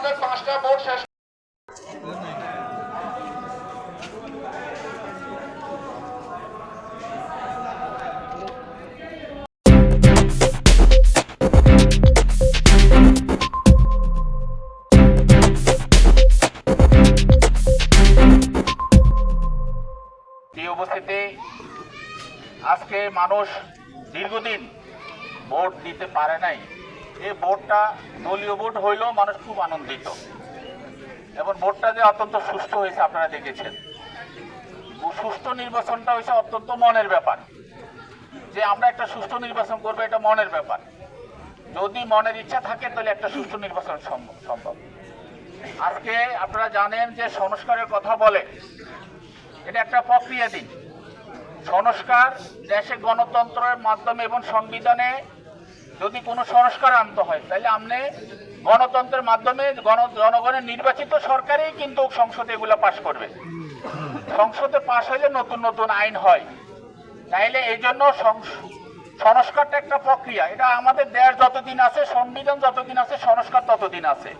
আমাদের পাঁচটা ভোট শেষ। আজকে মানুষ দীর্ঘদিন ভোট দিতে পারে নাই। এই ভোটটা দলীয় ভোট হইলেও মানুষ খুব আনন্দিত। এবং ভোটটা যে অত্যন্ত সুস্থ হয়েছে, আপনারা দেখেছেন। সুস্থ নির্বাচনটা হয়েছে অত্যন্ত মনের ব্যাপার। যে আমরা একটা সুস্থ নির্বাচন করব, এটা মনের ব্যাপার। যদি মনের ইচ্ছা থাকে, তাহলে একটা সুস্থ নির্বাচন সম্ভব সম্ভব। আজকে আপনারা জানেন যে সংস্কারের কথা বলে, এটা একটা প্রক্রিয়া দিন। সংস্কার দেশে গণতন্ত্রের মাধ্যমে এবং সংবিধানে যদি কোনো সংস্কার আনতে হয়, তাহলে আপনি গণতন্ত্রের মাধ্যমে গণ, জনগণের নির্বাচিত সরকারই কিন্তু সংসদে এগুলো পাশ করবে। সংসদে পাশ হলে নতুন নতুন আইন হয়। তাইলে এই জন্য সংস- সংস্কারটা একটা প্রক্রিয়া। এটা আমাদের দেশ যতদিন আছে, সংবিধান যতদিন আছে, সংস্কার ততদিন আছে।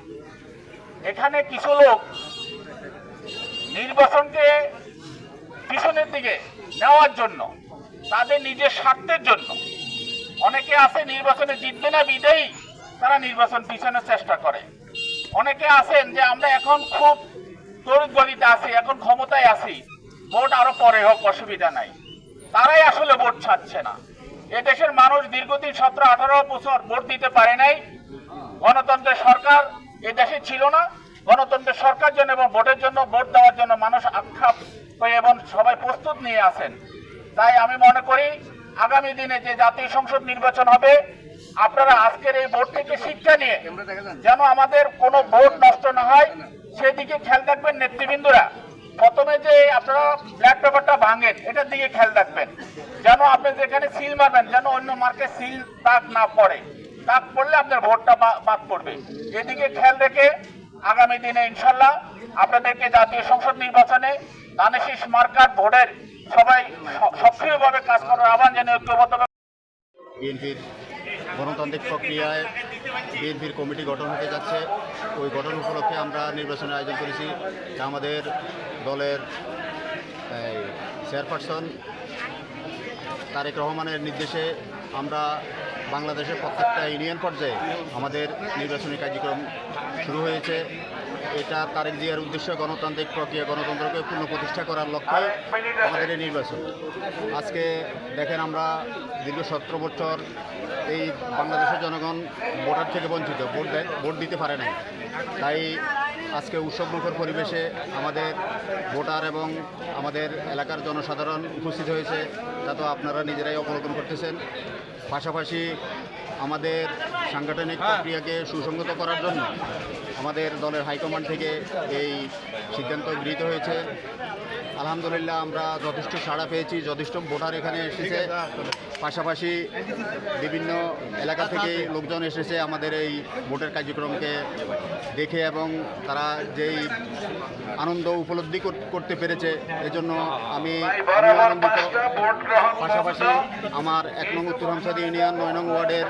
এখানে কিছু লোক নির্বাচনকে পিছনের দিকে নেওয়ার জন্য, তাদের নিজের স্বার্থের জন্য অনেকে আছে নির্বাচনে জিতবে না বিদেই তারা নির্বাচন পিছনের চেষ্টা করে। অনেকে আছেন যে আমরা এখন খুব তড়িৎ গতিতে আছি, এখন ক্ষমতায় আছি, ভোট আরও পরে হোক, অসুবিধা নাই। তারাই আসলে ভোট ছাড়ছে না। এ দেশের মানুষ দীর্ঘদিন সতেরো, আঠারো বছর ভোট দিতে পারে নাই। গণতন্ত্রের সরকার এ দেশে ছিল না। গণতন্ত্রের সরকার জন্য এবং ভোটের জন্য, ভোট দেওয়ার জন্য মানুষ আক্ষেপ এবং সবাই প্রস্তুত নিয়ে আসেন তাই আমি মনে করি আগামী দিনে যে জাতীয় সংসদ নির্বাচন হবে, আপনারা আজকের এই ভোট থেকে শিক্ষা নিয়ে যেন আমাদের কোনো ভোট নষ্ট না হয়, সেদিকে খেয়াল রাখবেন নেতৃবৃন্দরা। প্রথমে যে আপনারা ব্ল্যাক পেপারটা ভাঙেন, এটার দিকে খেয়াল রাখবেন। যেন আপনি যেখানে সিল মারবেন, যেন অন্য মার্কে সিল দাগ না পড়ে। দাগ পড়লে আপনার ভোটটা বাদ পড়বে। এদিকে খেয়াল রেখে আগামী দিনে ইনশাল্লাহ আপনাদেরকে জাতীয় সংসদ নির্বাচনে দানেশিস মার্কাট ভোটের সবাই সক্রিয়ভাবে কাজ করার আহ্বান জানিয়ে ঐক্যবদ্ধ বিএনপির গণতান্ত্রিক প্রক্রিয়ায় বিএনপির কমিটি গঠন হতে যাচ্ছে। ওই গঠন উপলক্ষে আমরা নির্বাচনের আয়োজন করেছি। আমাদের দলের চেয়ারপারসন তারেক রহমানের নির্দেশে আমরা বাংলাদেশের প্রত্যেকটা ইউনিয়ন পর্যায়ে আমাদের নির্বাচনী কার্যক্রম শুরু হয়েছে। এটা তারেক জিয়ার উদ্দেশ্য গণতান্ত্রিক প্রক্রিয়া গণতন্ত্রকে পূর্ণ প্রতিষ্ঠা করার লক্ষ্যে আমাদের এই নির্বাচন। আজকে দেখেন আমরা দীর্ঘ সতেরো বছর এই বাংলাদেশের জনগণ ভোটার থেকে বঞ্চিত, ভোট দেয়, ভোট দিতে পারে নাই। তাই আজকে উৎসবমুখর পরিবেশে আমাদের ভোটার এবং আমাদের এলাকার জনসাধারণ উপস্থিত হয়েছে। তা তো আপনারা নিজেরাই অবলোকন করতেছেন। পাশাপাশি আমাদের সাংগঠনিক প্রক্রিয়াকে সুসংগত করার জন্য আমাদের দলের হাইকমান্ড থেকে এই সিদ্ধান্ত গৃহীত হয়েছে। আলহামদুলিল্লাহ আমরা যথেষ্ট সাড়া পেয়েছি, যথেষ্ট ভোটার এখানে এসেছে। পাশাপাশি বিভিন্ন এলাকা থেকে লোকজন এসেছে আমাদের এই ভোটের কার্যক্রমকে দেখে এবং তারা যেই আনন্দ উপলব্ধি করতে পেরেছে, এজন্য আমি আনন্দিত। পাশাপাশি আমার এক নং উত্তর হামসাদি ইউনিয়ন নয় নং ওয়ার্ডের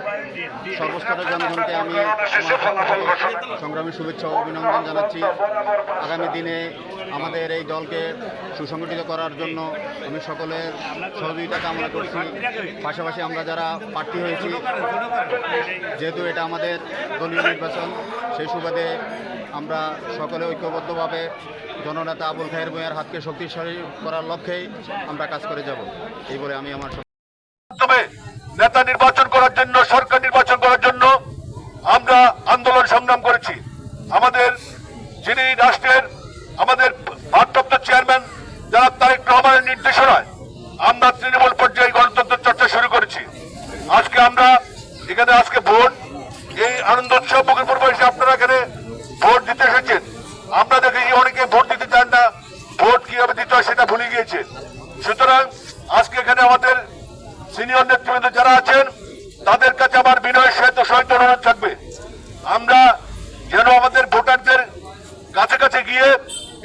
সর্বস্তরের জনগণকে আমি সংগ্রামী শুভেচ্ছা অভিনন্দন জানাচ্ছি। আগামী দিনে আমাদের এই দলকে সুসংগঠিত করার জন্য আমি সকলের সহযোগিতা কামনা করছি। পাশাপাশি আমরা যারা প্রার্থী হয়েছি, যেহেতু এটা আমাদের দলীয় নির্বাচন, সেই সুবাদে আমরা সকলে ঐক্যবদ্ধভাবে জননেতা আবুল খায়ের বইয়ের হাতকে শক্তিশালী করার লক্ষ্যেই আমরা কাজ করে যাব। এই বলে আমি আমার নেতা নির্বাচন করার জন্য, সরকার নির্বাচন করার জন্য আমরা আন্দোলন সংগ্রাম করেছি। আমাদের যিনি রাষ্ট্রের, আমাদের যারা তারেক রহমানের নির্দেশনায় আমরা তৃণমূল পর্যায়ে গণতন্ত্র চর্চা শুরু করেছি। আজকে আমরা এখানে আজকে ভোট, এই আনন্দ উৎসব মুখের পরিবেশে আপনারা এখানে ভোট দিতে এসেছেন। আমরা দেখেছি অনেকে ভোট দিতে চান না, ভোট কীভাবে দিতে হয় সেটা ভুলে গিয়েছে। সুতরাং আজকে এখানে আমাদের সিনিয়র নেতৃবৃন্দ যারা আছেন, তাদের কাছে আমার বিনয় সহিত সহিত অনুরোধ থাকবে। আমরা যেন আমাদের ভোটারদের কাছে কাছে গিয়ে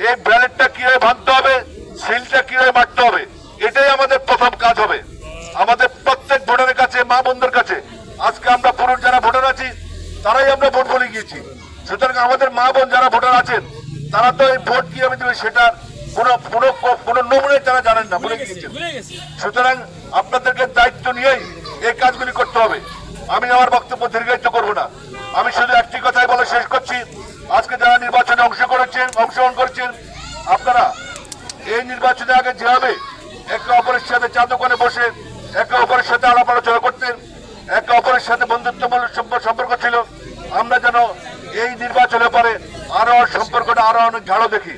এই ব্যালেটটা কীভাবে ভাঙতে হবে সিলটা কীভাবে মারতে হবে? এটাই আমাদের প্রথম কাজ হবে। আমাদের প্রত্যেক ভোটারের কাছে মা বোনদের কাছে আজকে আমরা পুরুষ যারা ভোটার আছি তারাই আমরা ভোট বলে গিয়েছি। সুতরাং আমাদের মা বোন যারা ভোটার আছেন তারা তো এই ভোট কীভাবে দেবে সেটা কোনো কোনো কোনো নমুনায় তারা জানেন না বলে গিয়েছেন। সুতরাং আপনাদেরকে দায়িত্ব নিয়েই এই কাজগুলি করতে হবে। আমি আমার বক্তব্য দীর্ঘায়িত এই নির্বাচনে আগে যেভাবে একে অপরের সাথে চাঁদোকানে বসে, একে অপরের সাথে আলাপ আলোচনা করতেন, একে অপরের সাথে বন্ধুত্বমূলক সম্পর্ক সম্পর্ক ছিল। আমরা যেন এই নির্বাচনের পরে আরও সম্পর্কটা আরও অনেক ঝাড়ো দেখি।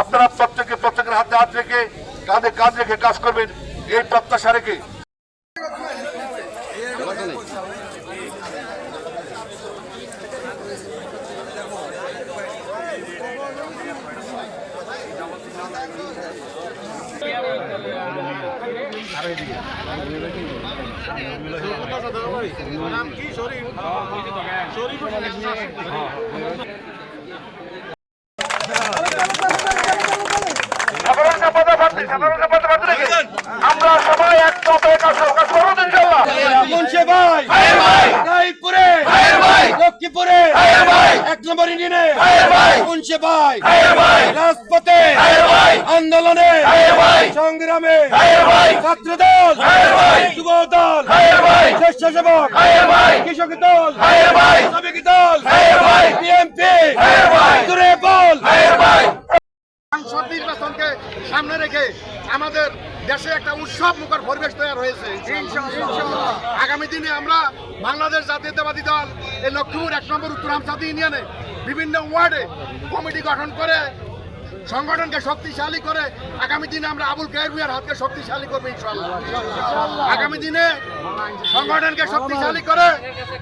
আপনারা প্রত্যেকে প্রত্যেকের হাতে হাত রেখে কাঁধে কাজ রেখে কাজ করবেন, এই প্রত্যাশা রেখে সাধারণ সম্পাদক প্রার্থী, সাধারণ সম্পাদক প্রার্থী রেখে আমরা সবাই এক। কাজ করব তো ইনশাল্লাহ? ভাই ভাই লক্ষ্মীপুরে এক নম্বর ইঞ্জিনে মুন্সে ভাই রাজপথে আন্দোলনে সংগ্রামে ছাত্র দল যুব দল স্বেচ্ছাসেবক কৃষক দল শ্রমিক দল বিএনপি দূরে বল সংসদ নির্বাচনকে সামনে রেখে আমাদের দেশে একটা উৎসব মুখর পরিবেশ তৈরি হয়েছে। আগামী দিনে আমরা বাংলাদেশ জাতীয়তাবাদী দল এই লক্ষ্মীপুর এক নম্বর উত্তর আমসাদি ইউনিয়নে বিভিন্ন ওয়ার্ডে কমিটি গঠন করে সংগঠনকে শক্তিশালী করে আগামী দিনে আমরা আবুল কায়ের হাতকে শক্তিশালী করব ইনশাল্লাহ আগামী দিনে সংগঠনকে শক্তিশালী করে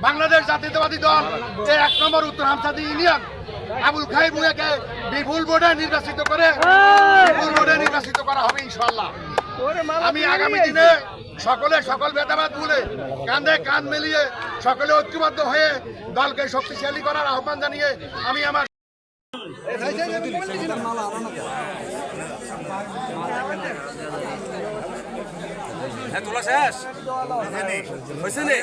বাংলাদেশ জাতীয়তাবাদী দল এই এক নম্বর উত্তর হামসাদি ইউনিয়ন আবুল খাই ভুঁইয়াকে বিপুল ভোটে নির্বাচিত করে বিপুল ভোটে নির্বাচিত করা হবে ইনশাল্লাহ আমি আগামী দিনে সকলে সকল ভেদাভেদ ভুলে কাঁধে কাঁধ মিলিয়ে সকলে ঐক্যবদ্ধ হয়ে দলকে শক্তিশালী করার আহ্বান জানিয়ে আমি আমার তোলা শেষ। হয়েছে নে?